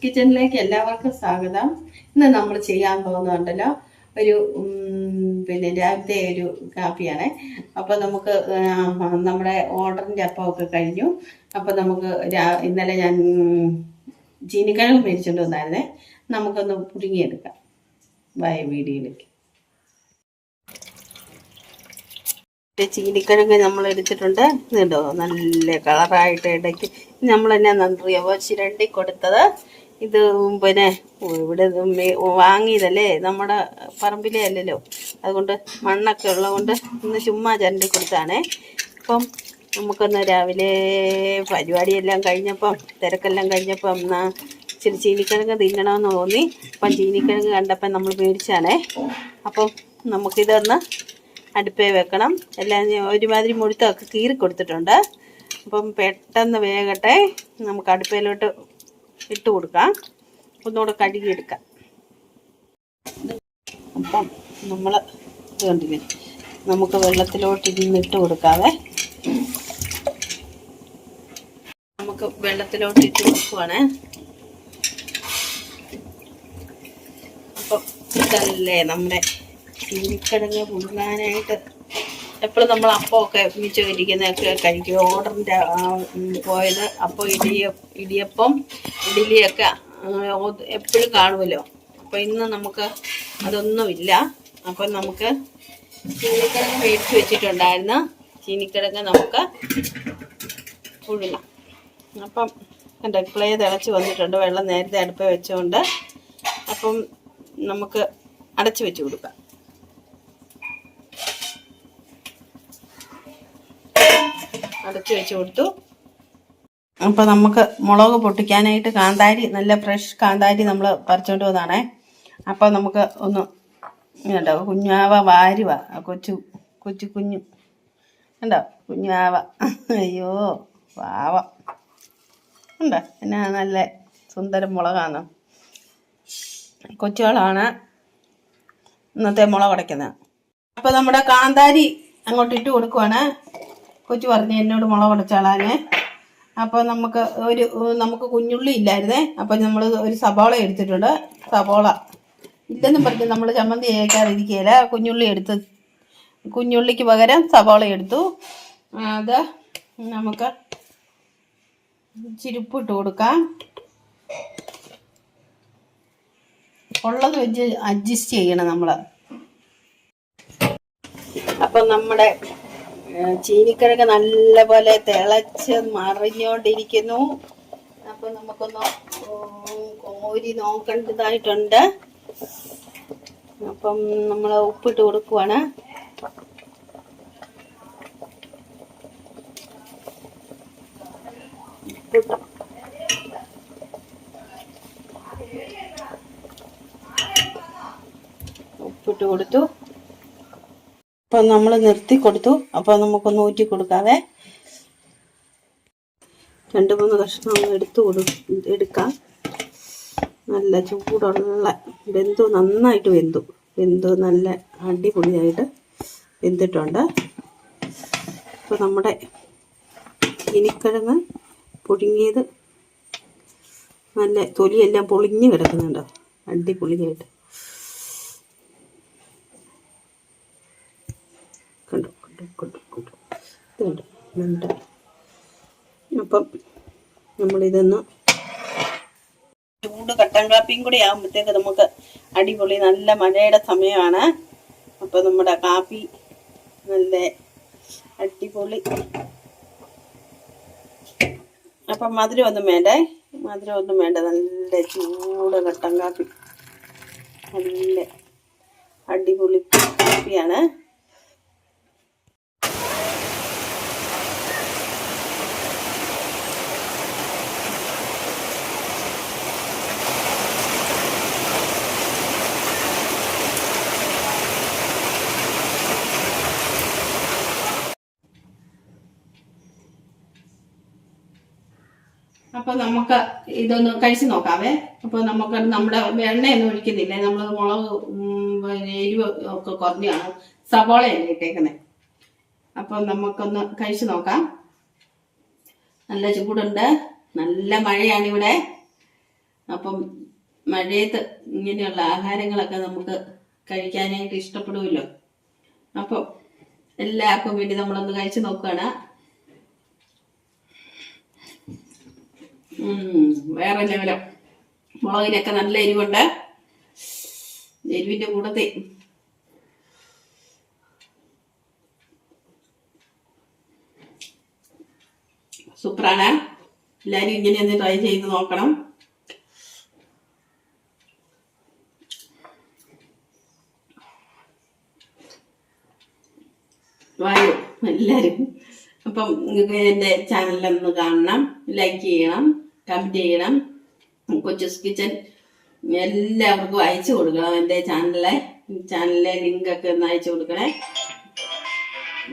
കിച്ചണിലേക്ക് എല്ലാവർക്കും സ്വാഗതം. ഇന്ന് നമ്മൾ ചെയ്യാൻ പോകുന്നുണ്ടല്ലോ ഒരു പിന്നെ രാവിലത്തെ ഒരു കാപ്പിയാണ്. അപ്പോൾ നമുക്ക് നമ്മുടെ ഓർഡറിന്റെ അപ്പമൊക്കെ കഴിഞ്ഞു. അപ്പോൾ നമുക്ക് ഇന്നലെ ഞാൻ ചീനിക്കിഴങ്ങ് മേടിച്ചുകൊണ്ട് വന്നായിരുന്നേ. നമുക്കൊന്ന് പുഴുങ്ങിയെടുക്കാം. വയ വീഡിയോയിലേക്ക് ചീനിക്കിഴങ്ങ് നമ്മൾ എടുത്തിട്ടുണ്ട്. ഇതുണ്ടോ? നല്ല കളറായിട്ട് ഇടയ്ക്ക്. നമ്മൾ എന്നാ നന്ദിയോ ചിരണ്ടി കൊടുത്തത്. ഇത് പിന്നെ ഇവിടെ വാങ്ങിയതല്ലേ? നമ്മുടെ പറമ്പിലെ അല്ലല്ലോ. അതുകൊണ്ട് മണ്ണൊക്കെ ഉള്ളതുകൊണ്ട് ഇന്ന് ചുമ്മാ ചരണ്ടി കൊടുത്താണേ. അപ്പം നമുക്കൊന്ന് രാവിലെ പരിപാടിയെല്ലാം കഴിഞ്ഞപ്പം തിരക്കെല്ലാം കഴിഞ്ഞപ്പം എന്നാൽ ഇച്ചിരി ചീനിക്കിഴങ്ങ് തിന്നണമെന്ന് തോന്നി. അപ്പം ചീനിക്കിഴങ്ങ് കണ്ടപ്പം നമ്മൾ മേടിച്ചാണേ. അപ്പം നമുക്കിതൊന്ന് അടുപ്പേ വെക്കണം. എല്ലാം ഒരുമാതിരി മുഴുത്തൊക്കെ കീറി കൊടുത്തിട്ടുണ്ട് അപ്പം പെട്ടെന്ന് വേകട്ടെ നമുക്ക് അടുപ്പയിലോട്ട് ഇട്ട് കൊടുക്കാം. ഒന്നുകൂടെ കഴുകിയെടുക്കാം. അപ്പം നമ്മൾ നമുക്ക് വെള്ളത്തിലോട്ട് ഇരുന്ന് ഇട്ട് കൊടുക്കാവേ. നമുക്ക് വെള്ളത്തിലോട്ട് ഇട്ട് കൊടുക്കുവാണേ. അപ്പം ഇതല്ലേ നമ്മുടെ ഇരിക്കിടങ്ങ് പുഴുങ്ങാനായിട്ട് എപ്പോഴും നമ്മൾ അപ്പമൊക്കെ മിച്ചം ഇരിക്കുന്നതൊക്കെ കഴിക്കും. ഓർഡറിന്റെ പോയത് അപ്പോൾ ഇടിയ ഇടിയപ്പം ഇഡ്ഡലിയൊക്കെ എപ്പോഴും കാണുമല്ലോ. അപ്പോൾ ഇന്ന് നമുക്ക് അതൊന്നുമില്ല. അപ്പം നമുക്ക് ചീനിക്കിഴങ്ങ് മേടിച്ച് വെച്ചിട്ടുണ്ടായിരുന്നു. ചീനിക്കിഴങ്ങ് നമുക്ക് പുഴുങ്ങാം അപ്പം എന്റെ ഇപ്പോഴേ തിളച്ച് വന്നിട്ടുണ്ട്. വെള്ളം നേരത്തെ അടുപ്പ് വെച്ചുകൊണ്ട് അപ്പം നമുക്ക് അടച്ചു വെച്ച് കൊടുക്കാം. അടച്ചു വെച്ച് കൊടുത്തു. അപ്പോൾ നമുക്ക് മുളക് പൊട്ടിക്കാനായിട്ട് കാന്താരി നല്ല ഫ്രഷ് കാന്താരി നമ്മൾ പറിച്ചുകൊണ്ട് വന്നതാണേ അപ്പോൾ നമുക്ക് ഒന്ന് ഉണ്ടോ കുഞ്ഞാവ വാരുവ. കൊച്ചു കൊച്ചു കുഞ്ഞു. ഉണ്ടോ കുഞ്ഞാവ. അയ്യോ പാവ. ഉണ്ടോ എന്നാ നല്ല സുന്ദരം മുളകാണ്. കൊച്ചുകളാണ് ഇന്നത്തെ മുളക് അടയ്ക്കുന്നത്. അപ്പോൾ നമ്മുടെ കാന്താരി അങ്ങോട്ട് ഇട്ട് കൊടുക്കുവാണ്. കൊച്ചു പറഞ്ഞു എന്നോട് മുളക് ഉടച്ചാളാന് അപ്പോൾ നമുക്ക് ഒരു നമുക്ക് കുഞ്ഞുള്ളി ഇല്ലായിരുന്നേ. അപ്പോൾ നമ്മൾ ഒരു സബോള എടുത്തിട്ടുണ്ട്. സബോള. ഇല്ലെന്നും പറഞ്ഞ് നമ്മൾ ചമ്മന്തി അയക്കാതിരിക്കുകയില്ല കുഞ്ഞുള്ളി എടുത്ത് കുഞ്ഞുള്ളിക്ക് പകരം സബോള എടുത്തു. അത് നമുക്ക് ചിരിപ്പ് ഇട്ട് കൊടുക്കാം. ഉള്ളത് വെച്ച് അഡ്ജസ്റ്റ് ചെയ്യണം നമ്മൾ അപ്പം നമ്മുടെ ചീനിക്കിഴങ്ങ് നല്ലപോലെ തിളച്ച് മറിഞ്ഞുകൊണ്ടിരിക്കുന്നു അപ്പം നമുക്കൊന്ന് കോരി നോക്കേണ്ടതായിട്ടുണ്ട്. അപ്പം നമ്മൾ ഉപ്പിട്ട് കൊടുക്കുവാണ്. ഉപ്പിട്ട് കൊടുത്തു. അപ്പം നമ്മൾ നിർത്തി കൊടുത്തു. അപ്പോൾ നമുക്കൊന്ന് ഊറ്റി കൊടുക്കാവേ. രണ്ട് മൂന്ന് കഷ്ണം എടുത്ത് കൊടു എടുക്കാം. നല്ല ചൂടുള്ള വെന്തു നന്നായിട്ട് വെന്തു. വെന്തു നല്ല അടിപൊളിയായിട്ട് വെന്തിട്ടുണ്ട്. അപ്പോൾ നമ്മുടെ ഇനിക്കിഴങ്ങ് പുഴുങ്ങിയത് നല്ല തൊലിയെല്ലാം പൊളിഞ്ഞ് കിടക്കുന്നുണ്ട്. അടിപൊളിയായിട്ട്. കണ്ടു കണ്ടു കണ്ടു കണ്ടു. ഇത് നമ്മുടെ അപ്പം നമ്മളിതൊന്ന് ചൂട് കട്ടൻ കാപ്പിയും കൂടി ആകുമ്പോഴത്തേക്ക് നമുക്ക് അടിപൊളി നല്ല മഴയുടെ സമയമാണ്. അപ്പോൾ നമ്മുടെ കാപ്പി നല്ല അടിപൊളി. അപ്പം മധുരം ഒന്നും വേണ്ടേ? മധുരം ഒന്നും വേണ്ട. നല്ല ചൂട് കട്ടൻ കാപ്പി. നല്ല അടിപൊളി കാപ്പിയാണ്. അപ്പൊ നമുക്ക് ഇതൊന്ന് കഴിച്ചു നോക്കാവേ. അപ്പൊ നമുക്ക് നമ്മുടെ എണ്ണയൊന്നും ഒഴിക്കുന്നില്ലേ? നമ്മൾ മുളക് പിന്നെ എരിവ് ഒക്കെ കുറഞ്ഞാണ് സവോളയല്ലേ ഇട്ടേക്കുന്നത് അപ്പൊ നമുക്കൊന്ന് കഴിച്ചു നോക്കാം. നല്ല ചൂടുണ്ട്. നല്ല മഴയാണ് ഇവിടെ അപ്പം മഴയത്ത് ഇങ്ങനെയുള്ള ആഹാരങ്ങളൊക്കെ നമുക്ക് കഴിക്കാനായിട്ട് ഇഷ്ടപ്പെടുമല്ലോ അപ്പം എല്ലാവർക്കും വേണ്ടി നമ്മളൊന്ന് കഴിച്ചു നോക്കുകയാണ് വേറെ ലെവലോ. മുളകിനൊക്കെ നല്ല എരിവുണ്ട്. എരിവിന്റെ കൂടത്തെ സൂപ്പറാണ്. എല്ലാവരും ഇങ്ങനെ ഒന്ന് ട്രൈ ചെയ്ത് നോക്കണം. വായു എല്ലാവരും അപ്പം നിങ്ങൾക്ക് എന്റെ ചാനലൊന്ന് കാണണം. ലൈക്ക് ചെയ്യണം. കമന്റ് ചെയ്യണം. കൊച്ചസ് കിച്ചൻ എല്ലാവർക്കും അയച്ചു കൊടുക്കണം. എന്റെ ചാനലിലെ ചാനലിലെ ലിങ്കൊക്കെ ഒന്ന് അയച്ചു കൊടുക്കണേ.